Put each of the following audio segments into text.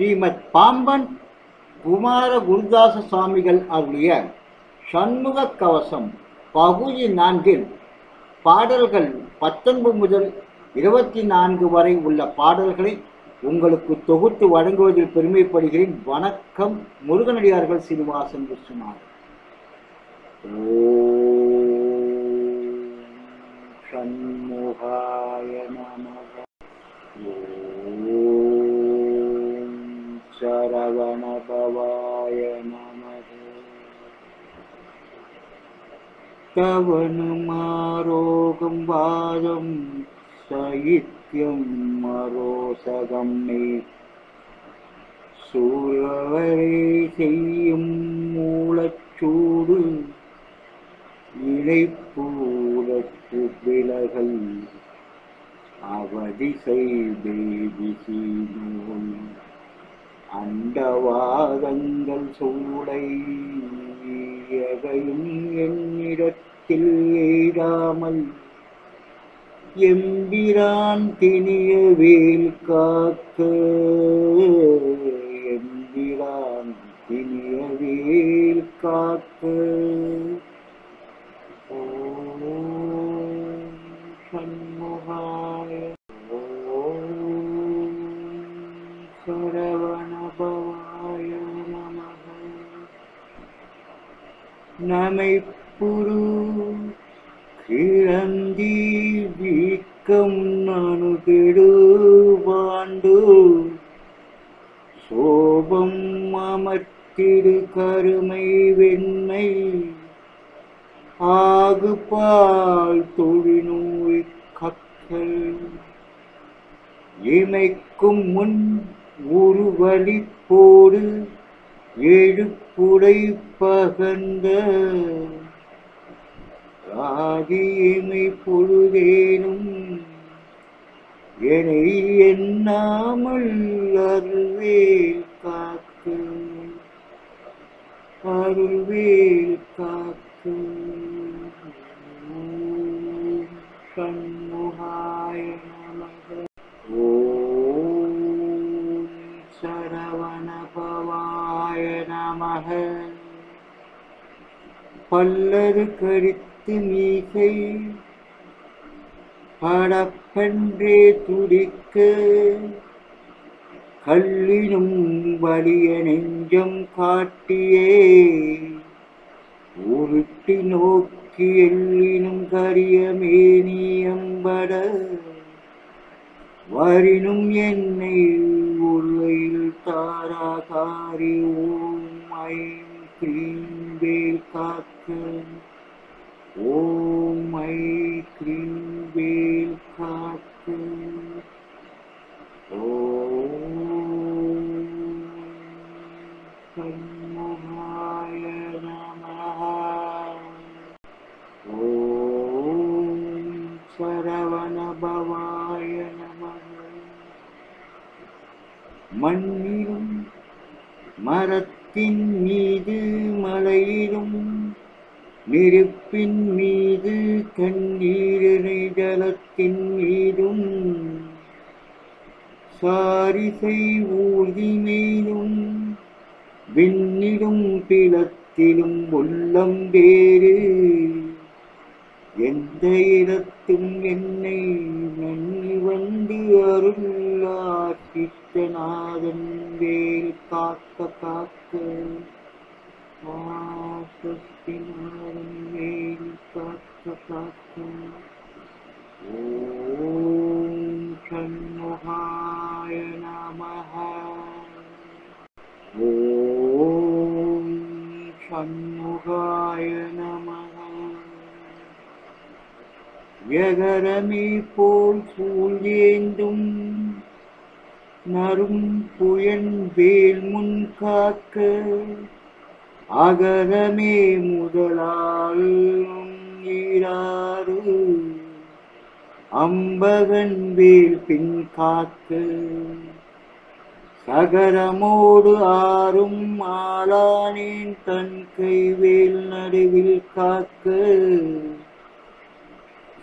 ஸ்ரீமத் பாம்பன் குமார குருதாச சுவாமிகள் அருளிய சண்முக கவசம் பகுதி நான்கில் பாடல்கள் பத்தொன்பது முதல் இருபத்தி நான்கு வரை உள்ள பாடல்களை உங்களுக்கு தொகுத்து வழங்குவதில் பெருமைப்படுகிறேன். வணக்கம். முருகனடியார்கள் சீனிவாசன் விஸ்வநாதன் ஓ சண்முகாய நமக ஓ சரவணபவாய நமது தவனுமாரோகம் வாதம் சைத்தியம் மரோசகம் மே சூழவரை செய்யும் மூலச்சூடு இணைப்பூரற்று விலகல் அவதி செய்தேவி சீனோன் அண்டவாதங்கள் சூளை எதையும் என்னிடத்தில் எய்தாமல் எம்பிரான் திணிய வேல் காக்க எம்பிரான் திணிய வேல் காக்க சரவணபவாய நமக நமை புரு கிழந்தி வீக்கம் நனுகிடுவாண்டு சோபம் அமர்த்திடு கருமை வெண்ணை. ஆகுபால் தொழிநோய் கக்கல் இமைக்கும் முன் ஒரு வழிப்போடு எழுப்புடை பகந்த ராதியமை பொழுதேனும் என்னை எண்ணாமல் அருள்வேல் காக்கு அருள்வேல் காக்கு கண்முகாயம் நமக பல்லரு கடித்து மீகை படப்பன்றே துடிக்க கல்லினும் வலிய நெஞ்சம் காட்டியே உருட்டி நோக்கி எல்லினும் கரிய மேனியம்பட வரினும் என்னை உருளையில் தாராகாரி ஓ ऐं क्रीं बेल्का ॐ ऐं क्रीं बेल्का ॐ नमः ॐ स्वरवणभवाय नमः मन्यी मर நமः மீது மலையிலும் நெருப்பின் மீது கண்ணீரினை ஜலத்தின் மீதும் சாரிசை ஊர்தி மேலும் விண்ணிலும் பிளத்திலும் உள்ளம் வேறு. எந்த இடத்தும் என்னை நன்னி வந்து அருளாசித்தநாதன் வேல் காக்க காக்க ஆசஸ்திநாதன் வேல் காக்க காக்க ஓம் சண்முகாய நமः ஓம் சண்முகாய எகரமே போல் சூழ்ந்தேந்தும் நரும் புயன் வேல் முன் காக்க அகரமே முதலால் ஈராறு அம்பகன் வேல் பின் காக்க சகரமோடு ஆறும் ஆளானேன் தன் கைவேல் நடுவில் காக்க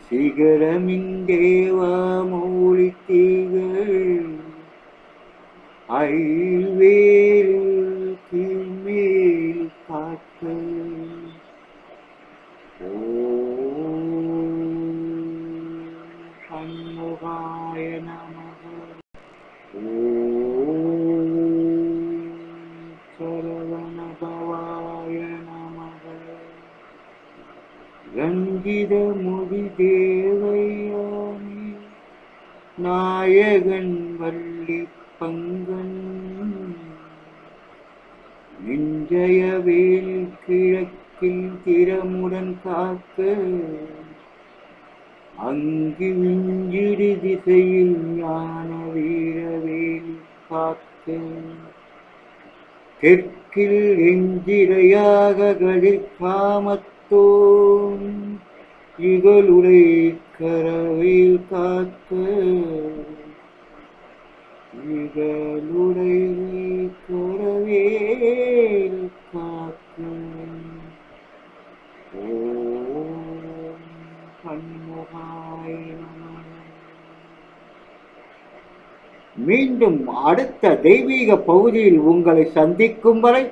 சிகரமிங்கேவா மௌலி தீகள் ஐவேல் கீழ்மேல் காக்க ஓம் சண்முகாய நமக ஓம் சரவணபவாய நமக ரஞ்சித நாயகன் வள்ளி பங்கன். நெஞ்சயவேல் கிழக்கில் திறமுடன் காக்க. அங்கு விஞ்சிடு திசையில் ஞான வீரவேல் காக்க. தெற்கில் எஞ்சிரையாக கதிர்காமத்தோன் இகழுடை கரவில் காக்க இகழுடை கரவேல் காக்க ஓம் மீண்டும் அடுத்த தெய்வீக பகுதியில் உங்களை சந்திக்கும் வரை